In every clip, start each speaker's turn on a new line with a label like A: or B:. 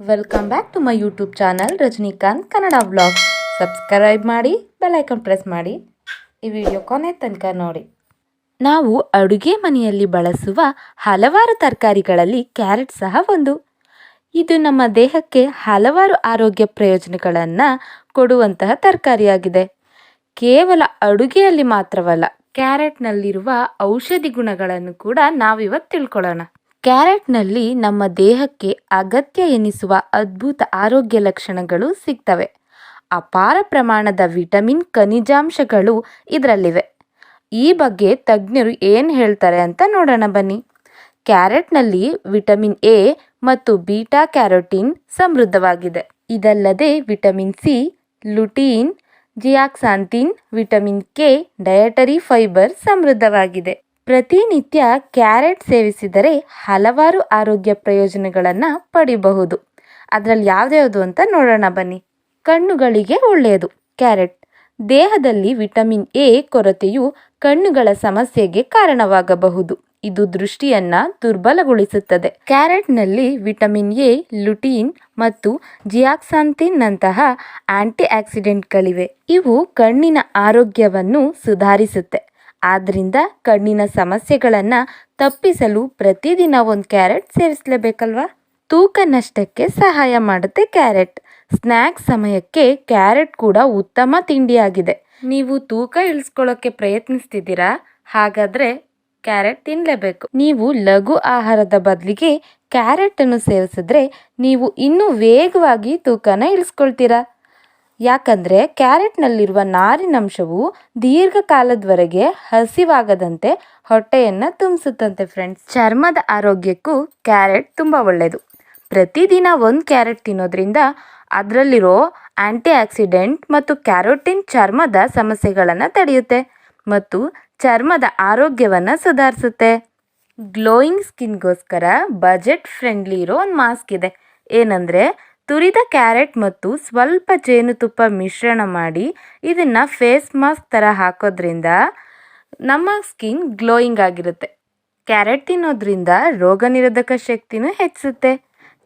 A: Welcome back to my YouTube channel Rajinikanth Kannada vlog subscribe ಮಾಡಿ bell icon press ಮಾಡಿ. ಈ video ಕೊನೆ ತನಕ ನೋಡಿ. ನಾವು ಅಡುಗೆ ಮನೆಯಲ್ಲಿ ಬಳಸುವ ಹಲವಾರು ತರಕಾರಿಗಳಲ್ಲಿ ಕ್ಯಾರೆಟ್ ಸಹ ಒಂದು. ಇದು ನಮ್ಮ ದೇಹಕ್ಕೆ ಹಲವಾರು ಆರೋಗ್ಯ ಪ್ರಯೋಜನಗಳನ್ನು ಕೊಡುವಂತಹ ತರಕಾರಿಯಾಗಿದೆ. ಕೇವಲ ಅಡುಗೆಯಲ್ಲಿ ಮಾತ್ರವಲ್ಲ, ಕ್ಯಾರೆಟ್ನಲ್ಲಿರುವ ಔಷಧಿ ಗುಣಗಳನ್ನು ಕೂಡ ನಾವಿವತ್ತು ತಿಳ್ಕೊಳ್ಳೋಣ. ಕ್ಯಾರೆಟ್ನಲ್ಲಿ ನಮ್ಮ ದೇಹಕ್ಕೆ ಅಗತ್ಯ ಎನಿಸುವ ಅದ್ಭುತ ಆರೋಗ್ಯ ಲಕ್ಷಣಗಳು ಸಿಗ್ತವೆ. ಅಪಾರ ಪ್ರಮಾಣದ ವಿಟಮಿನ್, ಖನಿಜಾಂಶಗಳು ಇದರಲ್ಲಿವೆ. ಈ ಬಗ್ಗೆ ತಜ್ಞರು ಏನು ಹೇಳ್ತಾರೆ ಅಂತ ನೋಡೋಣ ಬನ್ನಿ. ಕ್ಯಾರೆಟ್ನಲ್ಲಿ ವಿಟಮಿನ್ ಎ ಮತ್ತು ಬೀಟಾ ಕ್ಯಾರೋಟಿನ್ ಸಮೃದ್ಧವಾಗಿದೆ. ಇದಲ್ಲದೆ vitamin C, lutein zeaxanthin vitamin K, dietary fibre ಸಮೃದ್ಧವಾಗಿದೆ. ಪ್ರತಿನಿತ್ಯ ಕ್ಯಾರೆಟ್ ಸೇವಿಸಿದರೆ ಹಲವಾರು ಆರೋಗ್ಯ ಪ್ರಯೋಜನಗಳನ್ನು ಪಡಿಬಹುದು. ಅದರಲ್ಲಿ ಯಾವ್ದ್ಯಾವುದು ಅಂತ ನೋಡೋಣ ಬನ್ನಿ. ಕಣ್ಣುಗಳಿಗೆ ಒಳ್ಳೆಯದು. ಕ್ಯಾರೆಟ್. ದೇಹದಲ್ಲಿ ವಿಟಮಿನ್ ಎ ಕೊರತೆಯು ಕಣ್ಣುಗಳ ಸಮಸ್ಯೆಗೆ ಕಾರಣವಾಗಬಹುದು. ಇದು ದೃಷ್ಟಿಯನ್ನ ದುರ್ಬಲಗೊಳಿಸುತ್ತದೆ. ಕ್ಯಾರೆಟ್ನಲ್ಲಿ ವಿಟಮಿನ್ ಎ, ಲುಟೀನ್ ಮತ್ತು ಜಿಯಾಕ್ಸಾಂತಿನ್ನಂತಹ ಆಂಟಿ ಆಕ್ಸಿಡೆಂಟ್ಗಳಿವೆ ಇವು ಕಣ್ಣಿನ ಆರೋಗ್ಯವನ್ನು ಸುಧಾರಿಸುತ್ತೆ. ಆದ್ರಿಂದ ಕಣ್ಣಿನ ಸಮಸ್ಯೆಗಳನ್ನು ತಪ್ಪಿಸಲು ಪ್ರತಿದಿನ ಒಂದು ಕ್ಯಾರೆಟ್ ಸೇವಿಸಲೇಬೇಕಲ್ವಾ ತೂಕ ನಷ್ಟಕ್ಕೆ ಸಹಾಯ ಮಾಡುತ್ತೆ ಕ್ಯಾರೆಟ್. ಸ್ನ್ಯಾಕ್ ಸಮಯಕ್ಕೆ ಕ್ಯಾರೆಟ್ ಕೂಡ ಉತ್ತಮ ತಿಂಡಿಯಾಗಿದೆ. ನೀವು ತೂಕ ಇಳಿಸ್ಕೊಳ್ಳೋಕೆ ಪ್ರಯತ್ನಿಸ್ತಿದ್ದೀರಾ? ಹಾಗಾದ್ರೆ ಕ್ಯಾರೆಟ್ ತಿನ್ನಲೇಬೇಕು ನೀವು ಲಘು ಆಹಾರದ ಬದಲಿಗೆ ಕ್ಯಾರೆಟ್ ಅನ್ನು ಸೇವಿಸಿದ್ರೆ ನೀವು ಇನ್ನೂ ವೇಗವಾಗಿ ತೂಕನ ಇಳಿಸ್ಕೊಳ್ತೀರಾ? ಯಾಕಂದ್ರೆ ಕ್ಯಾರೆಟ್ನಲ್ಲಿರುವ ನಾರಿನಂಶವು ದೀರ್ಘಕಾಲದವರೆಗೆ ಹಸಿವಾಗದಂತೆ ಹೊಟ್ಟೆಯನ್ನು ತುಂಬಿಸುತ್ತಂತೆ ಫ್ರೆಂಡ್ಸ್ ಚರ್ಮದ ಆರೋಗ್ಯಕ್ಕೂ ಕ್ಯಾರೆಟ್ ತುಂಬ ಒಳ್ಳೆಯದು ಪ್ರತಿದಿನ ಒಂದು ಕ್ಯಾರೆಟ್ ತಿನ್ನೋದ್ರಿಂದ ಅದರಲ್ಲಿರೋ ಆಂಟಿ ಆಕ್ಸಿಡೆಂಟ್ ಮತ್ತು ಕ್ಯಾರೋಟಿನ್ ಚರ್ಮದ ಸಮಸ್ಯೆಗಳನ್ನು ತಡೆಯುತ್ತೆ ಮತ್ತು ಚರ್ಮದ ಆರೋಗ್ಯವನ್ನು ಸುಧಾರಿಸುತ್ತೆ. ಗ್ಲೋಯಿಂಗ್ ಸ್ಕಿನ್ಗೋಸ್ಕರ ಬಜೆಟ್ ಫ್ರೆಂಡ್ಲಿ ಇರೋ ಒಂದು ಮಾಸ್ಕ್ ಇದೆ. ಏನಂದರೆ ತುರಿದ ಕ್ಯಾರೆಟ್ ಮತ್ತು ಸ್ವಲ್ಪ ಜೇನುತುಪ್ಪ ಮಿಶ್ರಣ ಮಾಡಿ ಇದನ್ನು ಫೇಸ್ ಮಾಸ್ಕ್ ಥರ ಹಾಕೋದ್ರಿಂದ ನಮ್ಮ ಸ್ಕಿನ್ ಗ್ಲೋಯಿಂಗ್ ಆಗಿರುತ್ತೆ. ಕ್ಯಾರೆಟ್ ತಿನ್ನೋದ್ರಿಂದ ರೋಗ ನಿರೋಧಕ ಶಕ್ತಿನೂ ಹೆಚ್ಚಿಸುತ್ತೆ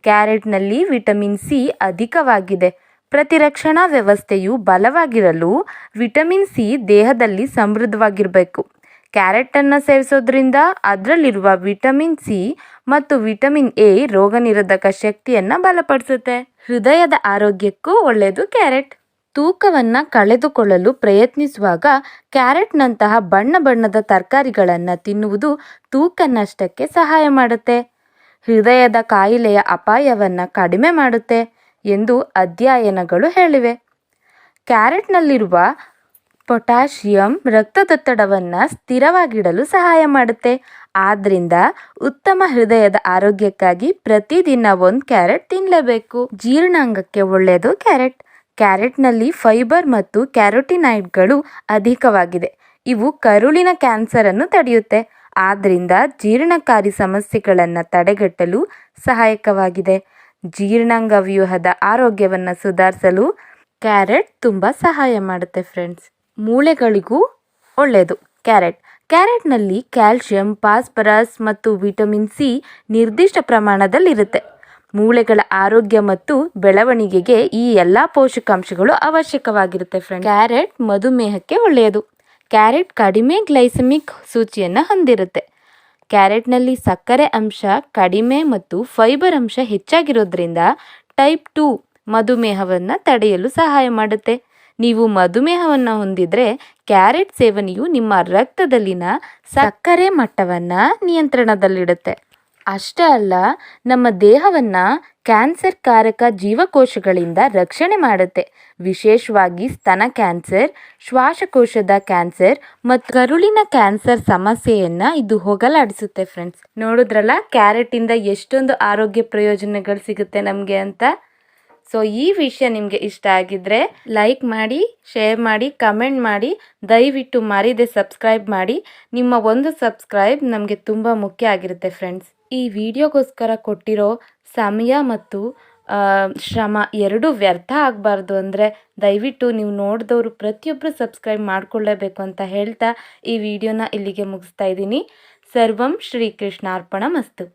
A: ಕ್ಯಾರೆಟ್ನಲ್ಲಿ ವಿಟಮಿನ್ ಸಿ ಅಧಿಕವಾಗಿದೆ. ಪ್ರತಿರಕ್ಷಣಾ ವ್ಯವಸ್ಥೆಯು ಬಲವಾಗಿರಲು ವಿಟಮಿನ್ ಸಿ ದೇಹದಲ್ಲಿ ಸಮೃದ್ಧವಾಗಿರಬೇಕು. ಕ್ಯಾರೆಟನ್ನು ಸೇವಿಸೋದ್ರಿಂದ ಅದರಲ್ಲಿರುವ ವಿಟಮಿನ್ ಸಿ ಮತ್ತು ವಿಟಮಿನ್ ಎ ರೋಗ ನಿರೋಧಕ ಶಕ್ತಿಯನ್ನು ಬಲಪಡಿಸುತ್ತೆ. ಹೃದಯದ ಆರೋಗ್ಯಕ್ಕೂ ಒಳ್ಳೆಯದು ಕ್ಯಾರೆಟ್. ತೂಕವನ್ನು ಕಳೆದುಕೊಳ್ಳಲು ಪ್ರಯತ್ನಿಸುವಾಗ ಕ್ಯಾರೆಟ್ನಂತಹ ಬಣ್ಣ ಬಣ್ಣದ ತರಕಾರಿಗಳನ್ನು ತಿನ್ನುವುದು ತೂಕ ನಷ್ಟಕ್ಕೆ ಸಹಾಯ ಮಾಡುತ್ತೆ. ಹೃದಯದ ಕಾಯಿಲೆಯ ಅಪಾಯವನ್ನು ಕಡಿಮೆ ಮಾಡುತ್ತೆ ಎಂದು ಅಧ್ಯಯನಗಳು ಹೇಳಿವೆ. ಕ್ಯಾರೆಟ್ನಲ್ಲಿರುವ ಪೊಟ್ಯಾಷಿಯಂ ರಕ್ತದೊತ್ತಡವನ್ನ ಸ್ಥಿರವಾಗಿಡಲು ಸಹಾಯ ಮಾಡುತ್ತೆ. ಆದ್ರಿಂದ ಉತ್ತಮ ಹೃದಯದ ಆರೋಗ್ಯಕ್ಕಾಗಿ ಪ್ರತಿದಿನ ಒಂದು ಕ್ಯಾರೆಟ್ ತಿನ್ನಲೇಬೇಕು ಜೀರ್ಣಾಂಗಕ್ಕೆ ಒಳ್ಳೆಯದು ಕ್ಯಾರೆಟ್. ಕ್ಯಾರೆಟ್ನಲ್ಲಿ ಫೈಬರ್ ಮತ್ತು ಕ್ಯಾರೋಟಿನೈಡ್ಗಳು ಅಧಿಕವಾಗಿದೆ. ಇವು ಕರುಳಿನ ಕ್ಯಾನ್ಸರ್ ಅನ್ನು ತಡೆಯುತ್ತೆ. ಆದ್ರಿಂದ ಜೀರ್ಣಕಾರಿ ಸಮಸ್ಯೆಗಳನ್ನು ತಡೆಗಟ್ಟಲು ಸಹಾಯಕವಾಗಿದೆ. ಜೀರ್ಣಾಂಗ ವ್ಯೂಹದ ಆರೋಗ್ಯವನ್ನು ಸುಧಾರಿಸಲು ಕ್ಯಾರೆಟ್ ತುಂಬ ಸಹಾಯ ಮಾಡುತ್ತೆ ಫ್ರೆಂಡ್ಸ್ ಮೂಳೆಗಳಿಗೂ ಒಳ್ಳೆಯದು. ಕ್ಯಾರೆಟ್. ಕ್ಯಾರೆಟ್ನಲ್ಲಿ ಕ್ಯಾಲ್ಶಿಯಂ, ಫಾಸ್ಫರಸ್ ಮತ್ತು ವಿಟಮಿನ್ ಸಿ ನಿರ್ದಿಷ್ಟ ಪ್ರಮಾಣದಲ್ಲಿರುತ್ತೆ. ಮೂಳೆಗಳ ಆರೋಗ್ಯ ಮತ್ತು ಬೆಳವಣಿಗೆಗೆ ಈ ಎಲ್ಲ ಪೋಷಕಾಂಶಗಳು ಅವಶ್ಯಕವಾಗಿರುತ್ತೆ ಫ್ರೆಂಡ್ ಕ್ಯಾರೆಟ್ ಮಧುಮೇಹಕ್ಕೆ ಒಳ್ಳೆಯದು. ಕ್ಯಾರೆಟ್ ಕಡಿಮೆ ಗ್ಲೈಸಮಿಕ್ ಸೂಚಿಯನ್ನು ಹೊಂದಿರುತ್ತೆ. ಕ್ಯಾರೆಟ್ನಲ್ಲಿ ಸಕ್ಕರೆ ಅಂಶ ಕಡಿಮೆ ಮತ್ತು ಫೈಬರ್ ಅಂಶ ಹೆಚ್ಚಾಗಿರೋದ್ರಿಂದ ಟೈಪ್ ಟು ಮಧುಮೇಹವನ್ನು ತಡೆಯಲು ಸಹಾಯ ಮಾಡುತ್ತೆ. ನೀವು ಮಧುಮೇಹವನ್ನು ಹೊಂದಿದ್ರೆ ಕ್ಯಾರೆಟ್ ಸೇವನೆಯು ನಿಮ್ಮ ರಕ್ತದಲ್ಲಿನ ಸಕ್ಕರೆ ಮಟ್ಟವನ್ನು ನಿಯಂತ್ರಣದಲ್ಲಿಡುತ್ತೆ. ಅಷ್ಟೇ ಅಲ್ಲ, ನಮ್ಮ ದೇಹವನ್ನು ಕ್ಯಾನ್ಸರ್ ಕಾರಕ ಜೀವಕೋಶಗಳಿಂದ ರಕ್ಷಣೆ ಮಾಡುತ್ತೆ. ವಿಶೇಷವಾಗಿ ಸ್ತನ ಕ್ಯಾನ್ಸರ್, ಶ್ವಾಸಕೋಶದ ಕ್ಯಾನ್ಸರ್ ಮತ್ತು ಕರುಳಿನ ಕ್ಯಾನ್ಸರ್ ಸಮಸ್ಯೆಯನ್ನು ಇದು ಹೋಗಲಾಡಿಸುತ್ತೆ ಫ್ರೆಂಡ್ಸ್ ನೋಡಿದ್ರಲ್ಲ, ಕ್ಯಾರೆಟಿಂದ ಎಷ್ಟೊಂದು ಆರೋಗ್ಯ ಪ್ರಯೋಜನಗಳು ಸಿಗುತ್ತೆ ನಮಗೆ ಅಂತ? ಸೊ ಈ ವಿಷಯ ನಿಮಗೆ ಇಷ್ಟ ಆಗಿದ್ರೆ ಲೈಕ್ ಮಾಡಿ ಶೇರ್ ಮಾಡಿ ಕಮೆಂಟ್ ಮಾಡಿ, ದಯವಿಟ್ಟು ಮರಿದೆ ಸಬ್ಸ್ಕ್ರೈಬ್ ಮಾಡಿ. ನಿಮ್ಮ ಒಂದು ಸಬ್ಸ್ಕ್ರೈಬ್ ನಮಗೆ ತುಂಬ ಮುಖ್ಯ ಆಗಿರುತ್ತೆ ಫ್ರೆಂಡ್ಸ್ ಈ ವಿಡಿಯೋಗೋಸ್ಕರ ಕೊಟ್ಟಿರೋ ಸಮಯ ಮತ್ತು ಶ್ರಮ ಎರಡೂ ವ್ಯರ್ಥ ಆಗಬಾರ್ದು ಅಂದರೆ ದಯವಿಟ್ಟು ನೀವು ನೋಡಿದವರು ಪ್ರತಿಯೊಬ್ಬರು ಸಬ್ಸ್ಕ್ರೈಬ್ ಮಾಡಿಕೊಳ್ಳೇಬೇಕು ಅಂತ ಹೇಳ್ತಾ ಈ ವಿಡಿಯೋನ ಇಲ್ಲಿಗೆ ಮುಗಿಸ್ತಾ ಇದ್ದೀನಿ. ಸರ್ವಂ ಶ್ರೀಕೃಷ್ಣಾರ್ಪಣ ಮಸ್ತು.